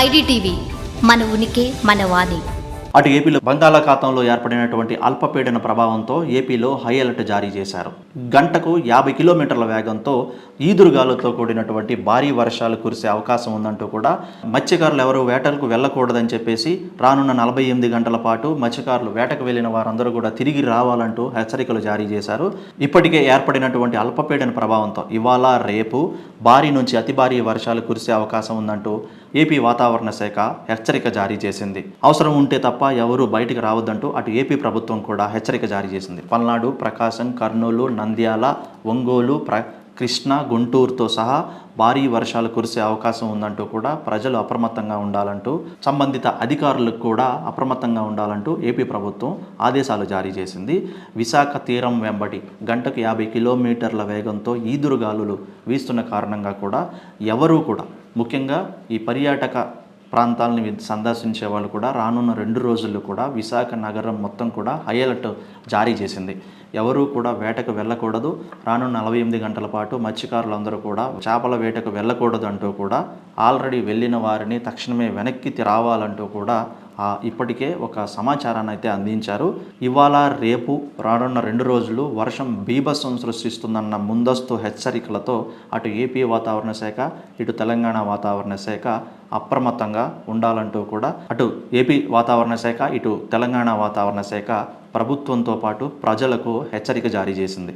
IDTV మన ఉనికి మన వాణి. అటు ఏపీలో బంగాళాఖాతంలో ఏర్పడినటువంటి అల్పపీడన ప్రభావంతో ఏపీలో హై అలర్ట్ జారీ చేశారు. గంటకు యాభై కిలోమీటర్ల వేగంతో ఈదురుగాలులతో కూడినటువంటి భారీ వర్షాలు కురిసే అవకాశం ఉందంటూ కూడా మత్స్యకారులు ఎవరు వేటలకు వెళ్ళకూడదని చెప్పేసి రానున్న నలభై ఎనిమిది గంటల పాటు మత్స్యకారులు వేటకు వెళ్ళిన వారందరూ కూడా తిరిగి రావాలంటూ హెచ్చరికలు జారీ చేశారు. ఇప్పటికే ఏర్పడినటువంటి అల్పపీడన ప్రభావంతో ఇవాళ రేపు భారీ నుంచి అతి భారీ వర్షాలు కురిసే అవకాశం ఉందంటూ ఏపీ వాతావరణ శాఖ హెచ్చరిక జారీ చేసింది. అవసరం ఉంటే తప్ప ఎవరూ బయటకు రావద్దంటూ అటు ఏపీ ప్రభుత్వం కూడా హెచ్చరిక జారీ చేసింది. పల్నాడు ప్రకాశం కర్నూలు నంద్యాల ఒంగోలు ప్ర కృష్ణా గుంటూరుతో సహా భారీ వర్షాలు కురిసే అవకాశం ఉందంటూ కూడా ప్రజలు అప్రమత్తంగా ఉండాలంటూ సంబంధిత అధికారులకు కూడా అప్రమత్తంగా ఉండాలంటూ ఏపీ ప్రభుత్వం ఆదేశాలు జారీ చేసింది. విశాఖ తీరం వెంబడి గంటకు యాభై కిలోమీటర్ల వేగంతో ఈదురుగాలులు వీస్తున్న కారణంగా కూడా ఎవరూ కూడా ముఖ్యంగా ఈ పర్యాటక ప్రాంతాలని సందర్శించే వాళ్ళు కూడా రానున్న రెండు రోజుల్లో కూడా విశాఖ నగరం మొత్తం కూడా హై అలర్ట్ జారీ చేసింది. ఎవరూ కూడా వేటకు వెళ్ళకూడదు. రానున్న నలభై ఎనిమిది గంటల పాటు మత్స్యకారులందరూ కూడా చేపల వేటకు వెళ్ళకూడదు అంటూ కూడా ఆల్రెడీ వెళ్ళిన వారిని తక్షణమే వెనక్కి రావాలంటూ కూడా ఇప్పటికే ఒక సమాచారాన్ని అయితే అందించారు. ఇవాళ రేపు రానున్న రెండు రోజులు వర్షం బీభత్సం సృష్టిస్తుందన్న ముందస్తు హెచ్చరికలతో అటు ఏపీ వాతావరణ శాఖ ఇటు తెలంగాణ వాతావరణ శాఖ అప్రమత్తంగా ఉండాలంటూ కూడా అటు ఏపీ వాతావరణ శాఖ ఇటు తెలంగాణ వాతావరణ శాఖ ప్రభుత్వంతో పాటు ప్రజలకు హెచ్చరిక జారీ చేసింది.